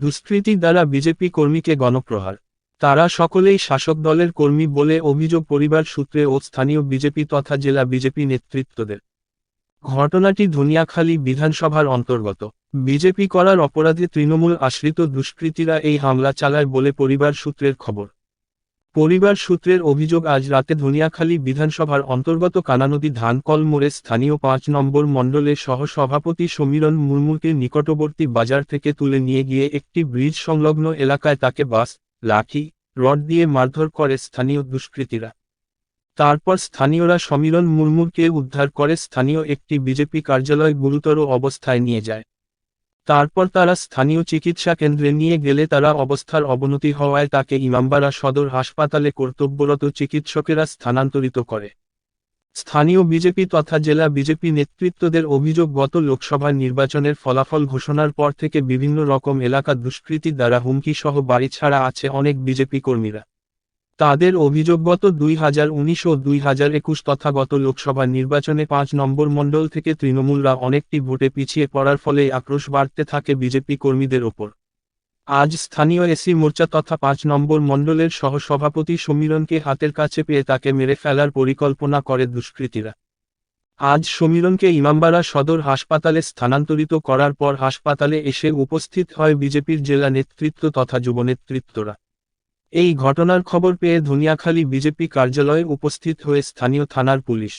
দুষ্কৃতী দ্বারা বিজেপি কর্মীকে গণপ্রহার। তারা সকলেই শাসক দলের কর্মী বলে অভিযোগ পরিবার সূত্রে ও স্থানীয় বিজেপি তথা জেলা বিজেপি নেতৃত্বদের। ঘটনাটি ধনিয়াখালী বিধানসভার অন্তর্গত। বিজেপি করার অপরাধে তৃণমূল আশ্রিত দুষ্কৃতীরা এই হামলা চালায় বলে পরিবার সূত্রের খবর। পরিবার সূত্রের অভিযোগ, আজ রাতে ধনিয়াখালী বিধানসভার অন্তর্গত কানানদী ধানকল মোড়ে স্থানীয় পাঁচ নম্বর মণ্ডলের সহসভাপতি সমীরণ মুর্মুকে নিকটবর্তী বাজার থেকে তুলে নিয়ে গিয়ে একটি ব্রিজ সংলগ্ন এলাকায় তাকে বাস, লাঠি, রড দিয়ে মারধর করে স্থানীয় দুষ্কৃতীরা। তারপর স্থানীয়রা সমীরণ মুর্মুকে উদ্ধার করে স্থানীয় একটি বিজেপি কার্যালয় গুরুতর অবস্থায় নিয়ে যায়। তারপর তারা স্থানীয় চিকিৎসা কেন্দ্রে নিয়ে গেলে তারা অবস্থার অবনতি হওয়ায় তাকে ইমামবাড়া সদর হাসপাতালে কর্তব্যরত চিকিৎসকেরা স্থানান্তরিত করে। স্থানীয় বিজেপি তথা জেলা বিজেপি নেতৃত্বদের অভিযোগ, গত লোকসভা নির্বাচনের ফলাফল ঘোষণার পর থেকে বিভিন্ন রকম এলাকা দুষ্কৃতি দ্বারা হুমকি সহ বাড়ি ছাড়া আছে অনেক বিজেপি কর্মীরা। তাদের অভিযোগগত দুই হাজার উনিশ ও দুই হাজার একুশ তথাগত লোকসভা নির্বাচনে পাঁচ নম্বর মণ্ডল থেকে তৃণমূলরা অনেকটি ভোটে পিছিয়ে পড়ার ফলে আক্রোশ বাড়তে থাকে বিজেপি কর্মীদের ওপর। আজ স্থানীয় এসি মোর্চা তথা পাঁচ নম্বর মণ্ডলের সহসভাপতি সমীরণকে হাতের কাছে পেয়ে তাকে মেরে ফেলার পরিকল্পনা করে দুষ্কৃতীরা। আজ সমীরণকে ইমামবাড়া সদর হাসপাতালে স্থানান্তরিত করার পর হাসপাতালে এসে উপস্থিত হয় বিজেপির জেলা নেতৃত্ব তথা যুব নেতৃত্বরা। এই ঘটনার খবর পেয়ে ধুনিয়াখালী বিজেপি কার্যালয়ে উপস্থিত হয়ে স্থানীয় থানার পুলিশ।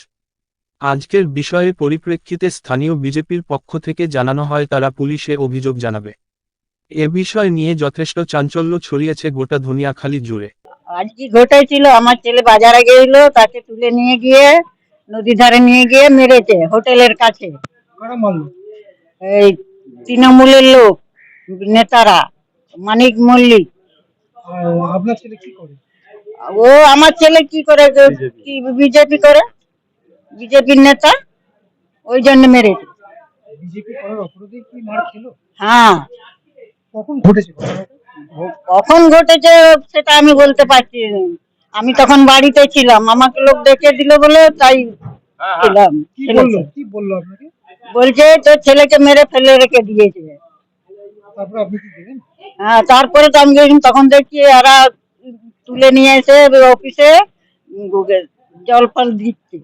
আজকের বিষয়ে পরিপ্রেক্ষিতে স্থানীয় বিজেপির পক্ষ থেকে জানানো হয় তারা পুলিশে অভিযোগ জানাবে। এ বিষয় নিয়ে যথেষ্ট চাঞ্চল্য ছড়িয়েছে গোটা ধুনিয়াখালী জুড়ে। আজ কি ঘটেছিল? আমার ছেলে বাজারে গেছিল তাকে তুলে নিয়ে গিয়ে নদী ধারে নিয়ে গিয়ে মেরেছে হোটেলের কাছে। এই তৃণমূলের লোক নেতারা মানিক মল্লিক। আপনার ছেলে কি করে? ও আমার ছেলে কি করে? কি বিজেপি করে? বিজেপির নেতা। ওই জন্য মেরেছে। বিজেপি করার অপরাধে কি মার খেলো? হ্যাঁ। কখন ঘটেছে? কখন ঘটেছে সেটা আমি বলতে পারছি আমি তখন বাড়িতে ছিলাম। আমাকে লোক ডেকে দিল বলে তাই ছিলাম কি বলল? কি বলল আপনাকে? বলছে তোর ছেলেকে মেরে ফেলে রেখে দিয়েছে। তারপর আপনি কি হ্যাঁ তারপরে তো আমি তখন দেখছি এরা তুলে নিয়ে এসে অফিসে জল ফল দিচ্ছে।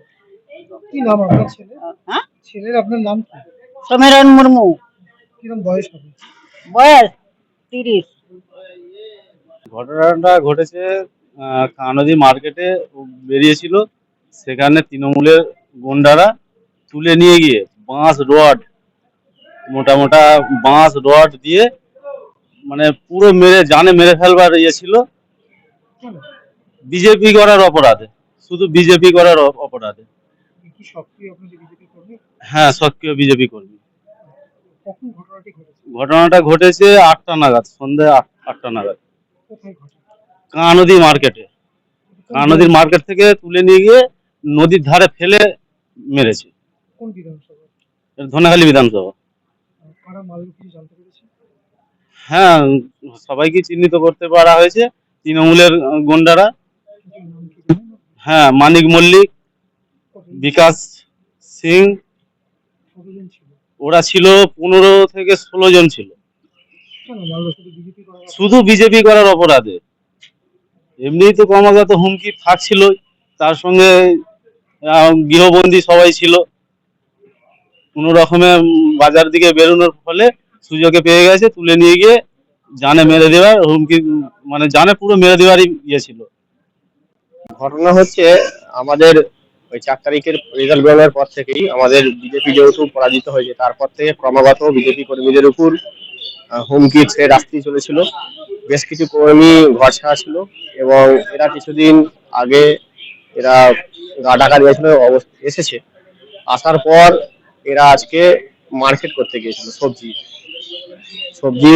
কি নাম আপনার ছেলে? হ্যাঁ? ছেলের আপনার নাম কি? সমীরণ মুর্মু। কিরম বয়স হবে? বয়স তিরিশ। ঘটনাটা ঘটেছে কানদী মার্কেটে বেরিয়েছিল সেখানে তৃণমূলের গুন্ডারা তুলে নিয়ে গিয়ে বাঁশ রড মোটা মোটা বাঁশ রড দিয়ে মানে পুরো মেরে জানে মেরে ফেলবার ইয়ে ছিল। বিজেপি করার অপরাধে। শুধু বিজেপি করার অপরাধে। হ্যাঁ সক্রিয় বিজেপি কর্মী। ঘটনাটি ঘটেছে? আটটা নাগাদ সন্ধে আট- আটটা নাগাদ। কানদী মার্কেটে। কানদীর মার্কেট থেকে তুলে নিয়ে গিয়ে নদীর ধারে ফেলে মেরেছে। ধনেখালী বিধানসভা আর কারা মারলো কিছু জানতে পেরেছে হ্যাঁ সবাইকে চিহ্নিত করতে পারা হয়েছে, তৃণমূলের গুন্ডারা। হ্যাঁ মানিক মল্লিক, বিকাশ সিং, ওরা ছিল পনেরো থেকে ষোলো জন ছিল। শুধু বিজেপি করার অপরাধে। এমনিই তো ক্রমাগত হুমকি থাকছিল, তার সঙ্গে গৃহবন্দী সবাই ছিল। কোনো রকমে বাজার দিকে বেরোনোর ফলে সুযোগে পেয়ে গেছে, তুলে নিয়ে গিয়ে জানে মেরে দেওয়ার হুমকি মানে জানে পুরো মেরে দেওয়ারই ইয়ে ছিল। ঘটনা হচ্ছে, আমাদের ওই চার তারিখের রেজাল্ট বেরোনোর পর থেকেই আমাদের বিজেপি যেহেতু পরাজিত হয়েছে, তারপর থেকে ক্রমাগত বিজেপি কর্মীদের উপর হুমকি থ্রেট আসতেই চলেছিল। বেশ কিছু কর্মী ঘর ছাড়া ছিল এবং এরা কিছুদিন আগে এরা গা ডাকা দিয়েছিল এসেছে। আসার পর এরা আজকে মার্কেট করতে গিয়েছিল সবজি। সবজি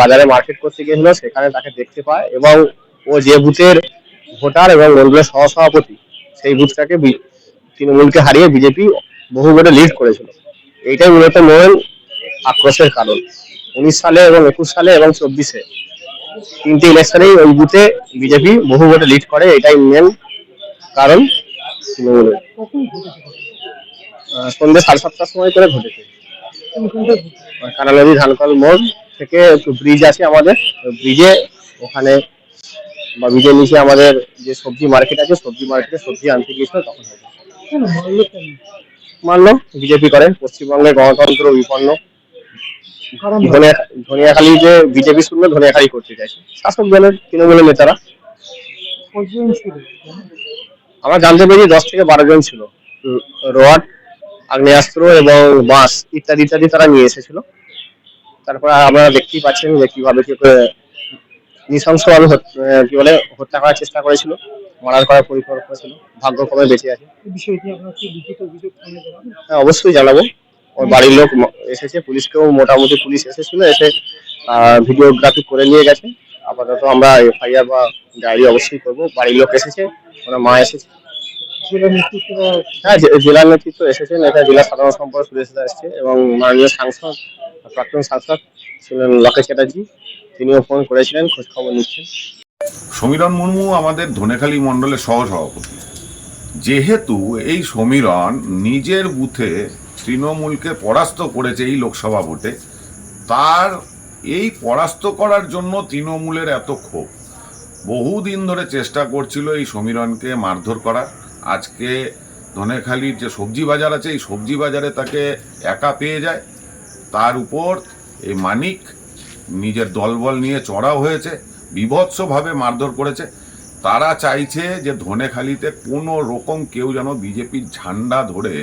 বাজারে মার্কেট করতে গিয়েছিল, সেখানে তাকে দেখতে পায় এবং ও যে বুথের ভোটার এবং মন্ডলের সহসভাপতি, সেই বুথটাকে তৃণমূলকে হারিয়ে বিজেপি বহু ভোটে লিড করেছিল। এইটাই মূলত মূল আক্রোশের কারণ। উনিশ সালে এবং একুশ সালে এবং চব্বিশে তিনটে ইলেকশনেই ওই বুথে বিজেপি বহু ভোটে লিড করে, এটাই মেন কারণ তৃণমূলের সন্ধ্যে সাড়ে সাতটার সময় করে ঘটেছে। কোনখানটায় ঘটেছে? কানা নদী ধানকল মোড় থেকে ব্রিজ আছে আমাদের। ব্রিজে ওখানে বা ব্রিজের নিচে আমাদের যে সবজি মার্কেট আছে সবজি মার্কেটে সবজি আনতে গিয়েছিল তখন মানলো বিজেপি করে পশ্চিমবঙ্গে গণতন্ত্র বিপন্ন। ধনিয়াখালী যে বিজেপি শুনলে ধনিয়াখালী করতে চাইছে। শাসক দলের তৃণমূলের নেতারা। আমরা জানতে পেরেছি দশ থেকে বারো জন ছিল। রড আগ্নেয়াস্ত্র এবং বাঁশ ইত্যাদি ইত্যাদি তারা নিয়ে এসেছিল। তারপরে আমরা দেখতেই পাচ্ছেন যে কীভাবে কি করে নৃশংসভাবে কি বলে হত্যা করার চেষ্টা করেছিল মারার করার পরিকল্পনা ছিল ভাগ্যক্রমে বেঁচে আছে। হ্যাঁ অবশ্যই জানাব। ওর বাড়ির লোক এসেছে পুলিশকেও মোটামুটি পুলিশ এসেছিল এসে ভিডিওগ্রাফি করে নিয়ে গেছে। আপাতত আমরা এফআইআর বা ডায়েরি অবশ্যই করব। বাড়ির লোক এসেছে ওনার মা এসেছে। জেলা হ্যাঁ জে- জেলার নেতৃত্ব এসেছেন। এটা জেলা সাধারণ সম্পাদক সুরেশ দা এসছে এবং মাননীয় সাংসদ প্রাক্তন সাংসদ ছিলেন লকেশ চ্যাটার্জি। তিনিও ফোন করেছিলেন খোঁজ খবর নিচ্ছেন। সমীরণ মুর্মু আমাদের ধনেখালী মণ্ডলের সহসভাপতি। যেহেতু এই সমীরণ নিজের বুথে তৃণমূলকে পরাস্ত করেছে এই লোকসভা ভোটে তার এই পরাস্ত করার জন্য তৃণমূলের এত ক্ষোভ। বহুদিন ধরে চেষ্টা করছিল এই সমীরণকে মারধর করার। আজকে ধনেখালির যে সবজি বাজার আছে, এই সবজি বাজারে তাকে একা পেয়ে যায়। তার উপর এই মানিক নিজের দলবল নিয়ে চড়াও হয়েছে, বিভৎসভাবে মারধর করেছে। তারা চাইছে যে ধনেখালিতে কোনো রকম কেউ যেন বিজেপির ঝান্ডা ধরে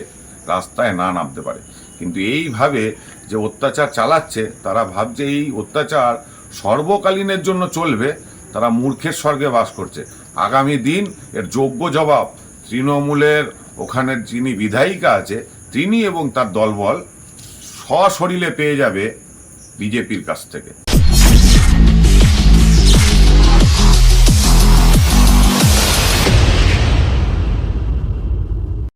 রাস্তায় না নামতে পারে। কিন্তু এইভাবে যে অত্যাচার চালাচ্ছে, তারা ভাবছে এই অত্যাচার সর্বকালীনের জন্য চলবে, তারা মূর্খের স্বর্গে বাস করছে। আগামী দিন এর যোগ্য জবাব তৃণমূলের ওখানের যিনি বিধায়িকা আছে, তিনি এবং তার দলবল সশরীরে পেয়ে যাবে বিজেপির কাছ থেকে।